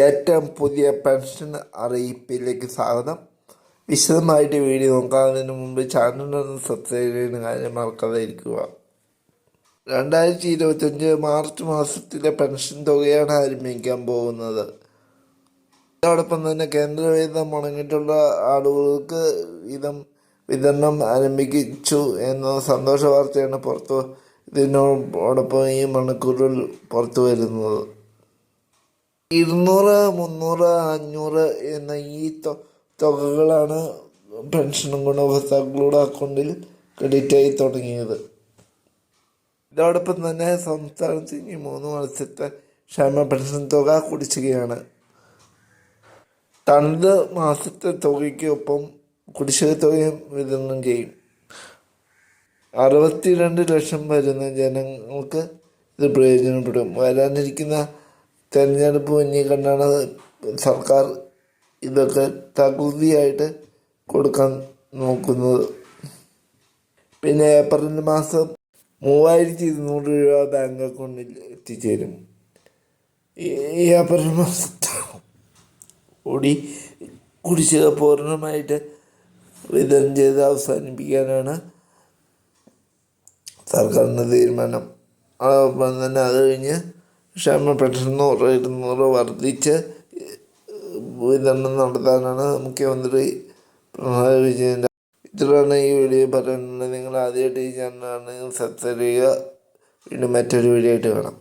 ഏറ്റവും പുതിയ പെൻഷൻ അറിയിപ്പിലേക്ക് സ്വാഗതം. വിശദമായിട്ട് വീഡിയോ നോക്കാതിന് മുമ്പ് ചാനലൊന്ന് സബ്സ്ക്രൈബ് ചെയ്യുന്ന കാര്യം മറക്കാതെ ഇരിക്കുക രണ്ടായിരത്തി ഇരുപത്തഞ്ച് മാർച്ച് മാസത്തിലെ പെൻഷൻ തുകയാണ് ആരംഭിക്കാൻ പോകുന്നത്. അതോടൊപ്പം തന്നെ കേന്ദ്രവിഹിതം മുടങ്ങിയിട്ടുള്ള ആളുകൾക്ക് വിധം വിതരണം ആരംഭിച്ചു എന്ന സന്തോഷ വാർത്തയാണ് പുറത്തു ഇതിനോടൊപ്പം ഈ മണിക്കൂറിൽ പുറത്തു വരുന്നത്. ഇരുന്നൂറ് മുന്നൂറ് അഞ്ഞൂറ് എന്ന ഈ തുകകളാണ് പെൻഷനും ഗുണഭോക്താക്കളുടെ അക്കൗണ്ടിൽ ക്രെഡിറ്റ് ആയി തുടങ്ങിയത്. ഇതോടൊപ്പം തന്നെ സംസ്ഥാനത്ത് ഇനി മൂന്ന് മാസത്തെ ക്ഷേമ പെൻഷൻ തുക കുടിശ്ശികയാണ്. തണുത് മാസത്തെ തുകയ്ക്കൊപ്പം കുടിശ്ശിക തുകയും വിതരണം ചെയ്യും. അറുപത്തിരണ്ട് ലക്ഷം വരുന്ന ജനങ്ങൾക്ക് ഇത് പ്രയോജനപ്പെടും. വരാനിരിക്കുന്ന തെരഞ്ഞെടുപ്പ് മുന്നിൽ കണ്ടാണ് സർക്കാർ ഇതൊക്കെ തകുതിയായിട്ട് കൊടുക്കാൻ നോക്കുന്നത്. പിന്നെ ഏപ്രിൽ മാസം മൂവായിരത്തി ഇരുന്നൂറ് രൂപ ബാങ്ക് അക്കൗണ്ടിൽ എത്തിച്ചേരും. ഈ ഏപ്രിൽ മാസം കൂടി കുടിശ്ശിക പൂർണമായിട്ട് വിതരണം ചെയ്ത് അവസാനിപ്പിക്കാനാണ് സർക്കാരിന്റെ തീരുമാനം. അതോടൊപ്പം തന്നെ അത് കഴിഞ്ഞ് ക്ഷേമ പെൻഷൻ നൂറ് ഇരുന്നൂറ് വർദ്ധിച്ച് വിതരണം നടത്താനാണ് മുഖ്യമന്ത്രി പിണറായി വിജയന്റെ ഇത്രയാണ് ഈ വീഡിയോ പറയുന്നത്. നിങ്ങൾ ആദ്യമായിട്ട് ഈ ചാനലാണ് സബ്സ്ക്രൈബ് ചെയ്യുക. വീണ്ടും മറ്റൊരു വീഡിയോ ആയിട്ട് കാണാം.